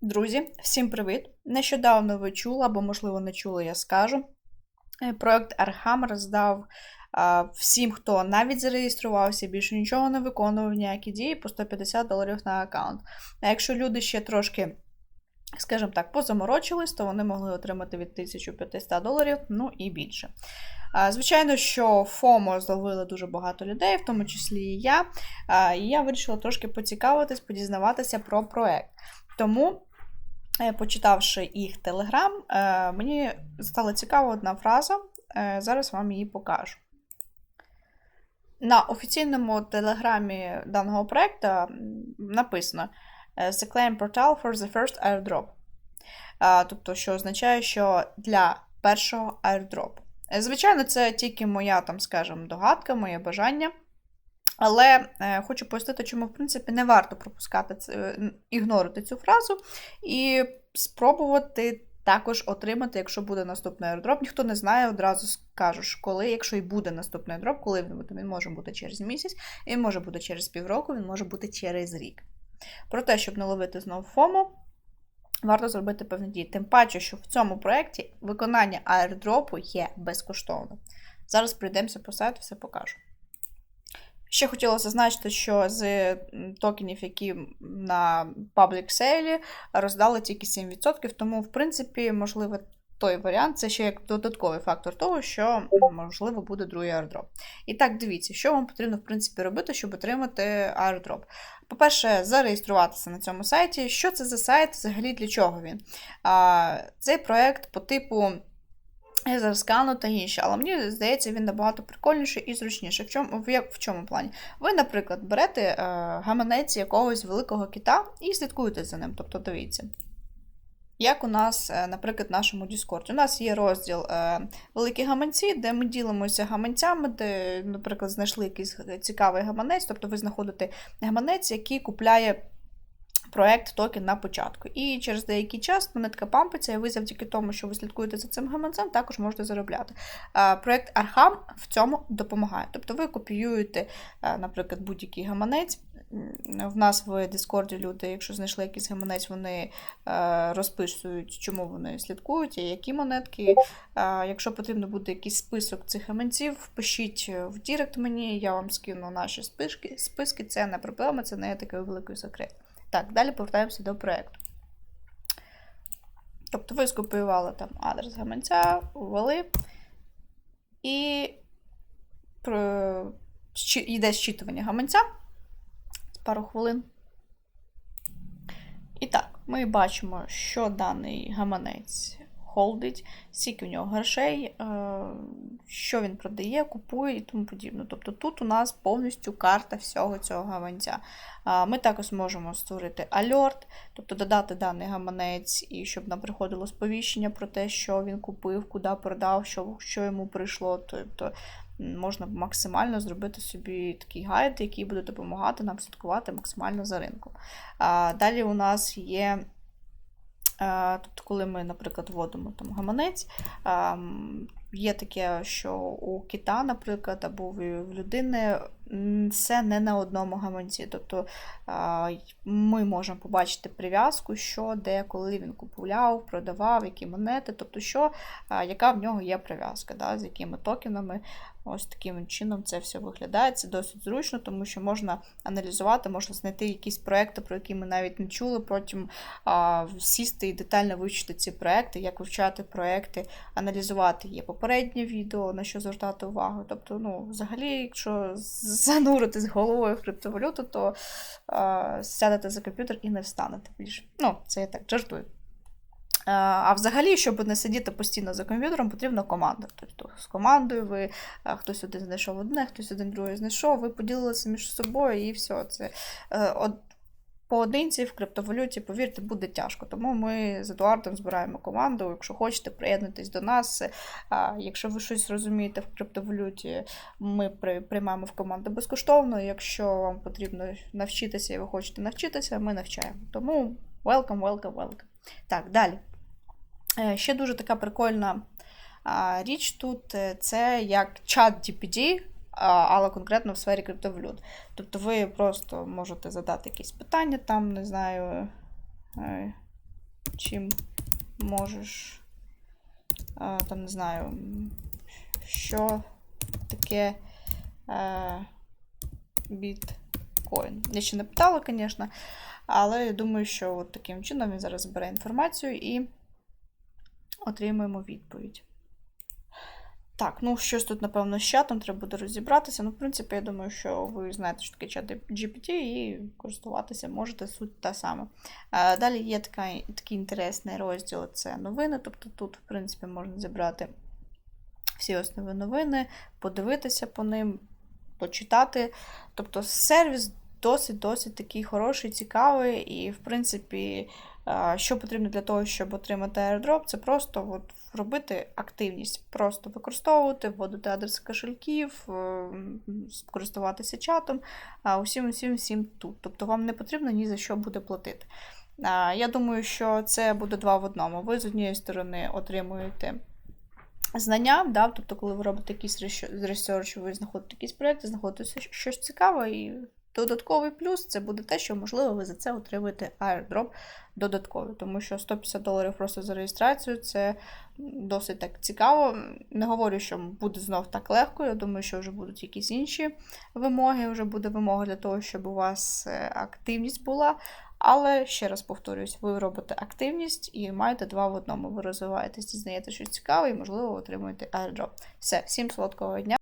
Друзі, всім привіт! Нещодавно ви чули, або, можливо, не чули, я скажу. Е, Проект Arkham роздав а, всім, хто навіть зареєструвався, більше нічого не виконував ніякі дії по 150 доларів на аккаунт. А якщо люди ще трошки, скажімо так, позаморочились, то вони могли отримати від 1500 доларів, ну і більше. А, Звичайно, що ФОМО зловили дуже багато людей, в тому числі і я. А, І я вирішила трошки поцікавитись, подізнаватися про проект. Тому Почитавши їх телеграм, е, мені стала цікава одна фраза. Е, Зараз вам її покажу. На офіційному телеграмі даного проєкту написано The claim portal for the first airdrop. Е, Тобто, що означає, що для першого airdrop. Е, Звичайно, це тільки моя, там, скажімо, догадка, моє бажання. Але е, хочу пояснити, чому, в принципі, не варто пропускати це, ігнорити цю фразу і спробувати також отримати, якщо буде наступний airdrop. Ніхто не знає, одразу скажеш, коли, якщо і буде наступний airdrop, коли він буде. Він може бути через місяць, він може бути через півроку, він може бути через рік. Про те, щоб не ловити знову ФОМО, варто зробити певні дії. Тим паче, що в цьому проєкті виконання airdropу є безкоштовним. Зараз прийдемося по сайту, все покажу. Ще хотіла зазначити, що з токенів, які на паблік сейлі, роздали тільки 7%, тому, в принципі, можливо, той варіант це ще як додатковий фактор того, що можливо буде другий airdrop. І так, дивіться, що вам потрібно в принципі робити, щоб отримати airdrop. По-перше, зареєструватися на цьому сайті. Що це за сайт? Взагалі для чого він? Цей проект по типу. Я зараз скану та інше, але мені здається, він набагато прикольніший і зручніший. В чому, в, в чому плані? Ви, наприклад, берете е, гаманець якогось великого кита і слідкуєте за ним. Тобто дивіться. Як у нас, е, наприклад, в нашому Discord. У нас є розділ е, Великі гаманці, де ми ділимося гаманцями, де, наприклад, знайшли якийсь цікавий гаманець, тобто ви знаходите гаманець, який купляє проект токен на початку. І через деякий час монетка пампиться, і ви завдяки тому, що ви слідкуєте за цим гаманцем, також можете заробляти. Проект Arham в цьому допомагає. Тобто ви копіюєте, наприклад, будь-який гаманець. В нас в Discord люди, якщо знайшли якийсь гаманець, вони розписують, чому вони слідкують, і які монетки. Якщо потрібно буде якийсь список цих гаманців, пишіть в Дірект мені, я вам скину наші списки. Списки це не проблема, це не такий великий секрет. Так, далі повертаємося до проєкту. Тобто ви скопіювали там адрес гаманця, ввели, і йде зчитування гаманця з пару хвилин. І так, ми бачимо, що даний гаманець холдить, скільки у нього грошей, е, що він продає, купує і тому подібне. Тобто тут у нас повністю карта всього цього гаманця. Ми також можемо створити альорт, тобто додати даний гаманець, і щоб нам приходило сповіщення про те, що він купив, куди продав, що, що йому прийшло. Тобто можна максимально зробити собі такий гайд, який буде допомагати нам слідкувати максимально за ринком. Далі у нас є. Тобто, коли ми, наприклад, вводимо там гаманець, є таке, що у кита, наприклад, або в людини це не на одному гаманці. Тобто ми можемо побачити прив'язку, що, де, коли він купував, продавав, які монети, тобто, що, яка в нього є прив'язка, да, з якими токенами. Ось таким чином це все виглядає. Це досить зручно, тому що можна аналізувати, можна знайти якісь проекти, про які ми навіть не чули, потім а, сісти і детально вивчити ці проекти, як вивчати проекти, аналізувати. Є попереднє відео, на що звертати увагу. Тобто, ну, взагалі, якщо занурити з головою в криптовалюту, то а, сядете за комп'ютер і не встанете більше. Ну, це я так жартую. Е, А взагалі, щоб не сидіти постійно за комп'ютером, потрібна команда. Тобто з командою ви е, хтось один знайшов одне, хтось один другий знайшов, ви поділилися між собою і все. Це е. Поодинці в криптовалюті, повірте, буде тяжко. Тому ми з Едуардом збираємо команду. Якщо хочете, приєднуйтесь до нас. Якщо ви щось розумієте в криптовалюті, ми при- приймаємо в команду безкоштовно. Якщо вам потрібно навчитися і ви хочете навчитися, ми навчаємо. Тому welcome, welcome, welcome. Так, далі. Е, Ще дуже така прикольна річ тут е, це як чат а, але конкретно в сфері криптовалют. Тобто ви просто можете задати якісь питання, там, не знаю, е, чим можеш. Там не знаю, що таке е, біткоін. Я ще не питала, звісно, але я думаю, що от таким чином він зараз збере інформацію і отримуємо відповідь. Так, ну щось тут, напевно, з чатом треба буде розібратися. Ну, в принципі, я думаю, що ви знаєте, що таке чат GPT і користуватися можете суть та сама. Далі є така, такий інтересний розділ це новини. Тобто тут, в принципі, можна зібрати всі основні новини, подивитися по ним, почитати. Тобто сервіс досить-досить такий хороший, цікавий, і, в принципі, що потрібно для того, щоб отримати airdrop, це просто от робити активність, просто використовувати, вводити адреси кошельків, е, користуватися чатом, усім, усім, всім тут. Тобто вам не потрібно ні за що буде платити. Я думаю, що це буде два в одному. Ви з однієї сторони отримуєте знання, да? тобто, коли ви робите якийсь ресерч, ви знаходите якісь проєкти, знаходите щось цікаве, і додатковий плюс це буде те, що, можливо, ви за це отримуєте airdrop додатковий, тому що 150 доларів просто за реєстрацію це досить так цікаво. Не говорю, що буде знов так легко. Я думаю, що вже будуть якісь інші вимоги. Вже буде вимога для того, щоб у вас е, активність була. Але ще раз повторюсь, ви робите активність і маєте два в одному. Ви розвиваєтесь, дізнаєте щось цікаве і, можливо, отримуєте airdrop. Все, всім солодкого дня.